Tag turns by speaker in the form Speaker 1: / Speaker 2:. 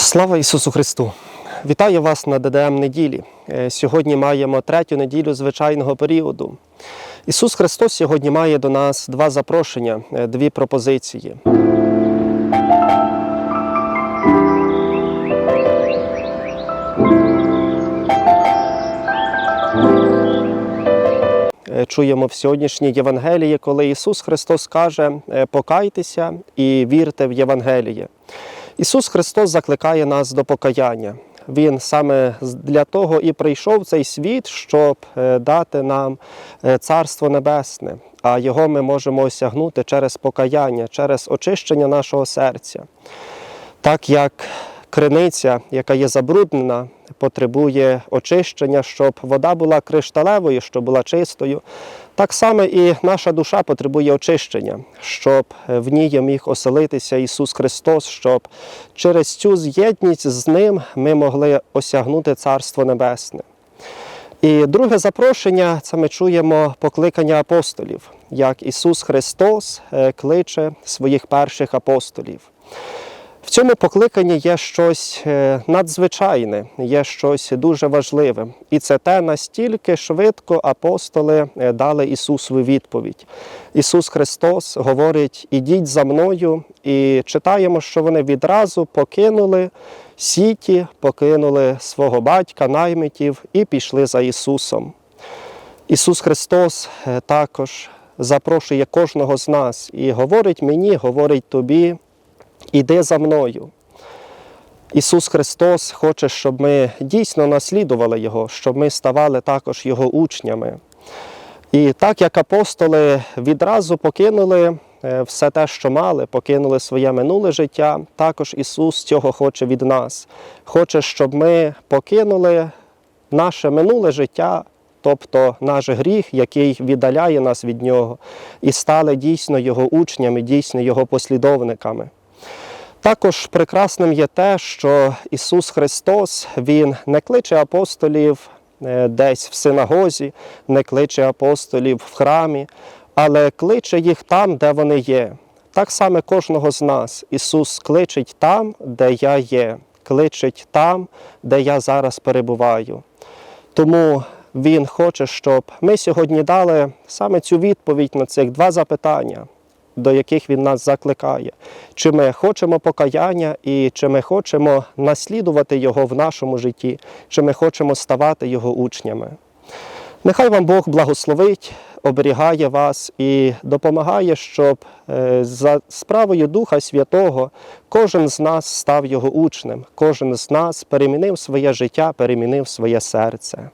Speaker 1: Слава Ісусу Христу! Вітаю вас на ДДМ неділі. Е, Сьогодні маємо третю неділю звичайного періоду. Ісус Христос сьогодні має до нас два запрошення, е, дві пропозиції. Е, Чуємо в сьогоднішній Євангелії, коли Ісус Христос каже: покайтеся і вірте в Євангеліє. Ісус Христос закликає нас до покаяння. Він саме для того і прийшов в цей світ, щоб е, дати нам е, Царство Небесне, а його ми можемо осягнути через покаяння, через очищення нашого серця. Так як криниця, яка є забруднена, потребує очищення, щоб вода була кришталевою, щоб була чистою. Так само і наша душа потребує очищення, щоб в ній міг оселитися Ісус Христос, щоб через цю з'єдність з Ним ми могли осягнути Царство Небесне. І друге запрошення це ми чуємо покликання апостолів, як Ісус Христос е, кличе своїх перших апостолів. В цьому покликанні є щось е, надзвичайне, є щось дуже важливе. І це те, настільки швидко апостоли е, дали Ісусу відповідь. Ісус Христос говорить: ідіть за мною, і читаємо, що вони відразу покинули сіті, покинули свого батька, наймитів і пішли за Ісусом. Ісус Христос е, також запрошує кожного з нас і говорить мені, говорить тобі. Іди за мною. Ісус Христос хоче, щоб ми дійсно наслідували Його, щоб ми ставали також Його учнями. І так як апостоли відразу покинули е, все те, що мали, покинули своє минуле життя, також Ісус цього хоче від нас. Хоче, щоб ми покинули наше минуле життя, тобто наш гріх, який віддаляє нас від Нього, і стали дійсно Його учнями, дійсно Його послідовниками. Також прекрасним є те, що Ісус Христос Він не кличе апостолів е, десь в синагозі, не кличе апостолів в храмі, але кличе їх там, де вони є. Так само кожного з нас Ісус кличить там, де я є, кличить там, де я зараз перебуваю. Тому Він хоче, щоб ми сьогодні дали саме цю відповідь на цих два запитання до яких він нас закликає. Чи ми хочемо покаяння і чи ми хочемо наслідувати Його в нашому житті, чи ми хочемо ставати Його учнями. Нехай вам Бог благословить, оберігає вас і допомагає, щоб е, за справою Духа Святого кожен з нас став Його учнем, кожен з нас перемінив своє життя, перемінив своє серце.